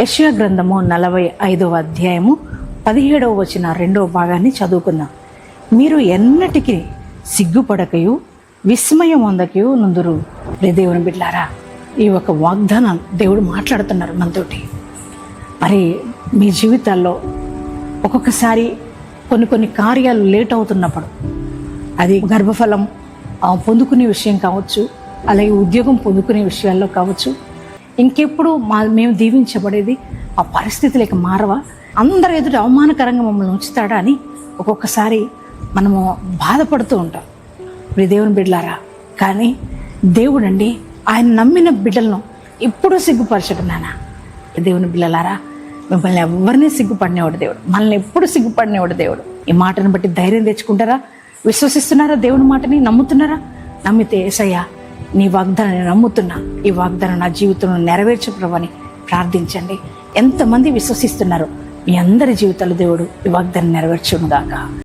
యెషయా గ్రంథము నలభై ఐదవ అధ్యాయము పదిహేడవ వచ్చిన రెండవ భాగాన్ని చదువుకుందాం. మీరు ఎన్నటికీ సిగ్గుపడకయు విస్మయం అందకయు నుందురు. రే దేవుని బిడ్లారా ఈ ఒక వాగ్దానం దేవుడు మాట్లాడుతున్నారు మనతోటి. మరి మీ జీవితాల్లో ఒక్కొక్కసారి కొన్ని కొన్ని కార్యాలు లేట్ అవుతున్నప్పుడు అది గర్భఫలం ఆ, పొందుకునే విషయం కావచ్చు అలాగే ఉద్యోగం పొందుకునే విషయాల్లో కావచ్చు ఇంకెప్పుడు మా మేము దీవించబడేది ఆ పరిస్థితులకి మారవా? అందరు ఎదుట అవమానకరంగా మమ్మల్ని ఉంచుతాడా అని ఒక్కొక్కసారి మనము బాధపడుతూ ఉంటాం. ఇప్పుడు దేవుని బిడ్డలారా కానీ దేవుడండి ఆయన నమ్మిన బిడ్డలను ఎప్పుడూ సిగ్గుపరచడు నాన్న. దేవుని బిడ్డలారా మిమ్మల్ని ఎవరిని సిగ్గుపడినవాడు దేవుడు? మనల్ని ఎప్పుడు సిగ్గుపడినవాడు దేవుడు? ఈ మాటను బట్టి ధైర్యం తెచ్చుకుంటారా? విశ్వసిస్తున్నారా దేవుని మాటని? నమ్ముతున్నారా? నమ్మితే ఏసయ్యా నీ వాగ్దానాన్ని నమ్ముతున్నా ఈ వాగ్దానం నా జీవితంలో నెరవేర్చు ప్రభు ప్రార్థించండి. ఎంతమంది విశ్వసిస్తున్నారు? మీ అందరి జీవితాలు దేవుడు ఈ వాగ్దానం నెరవేర్చును గాక.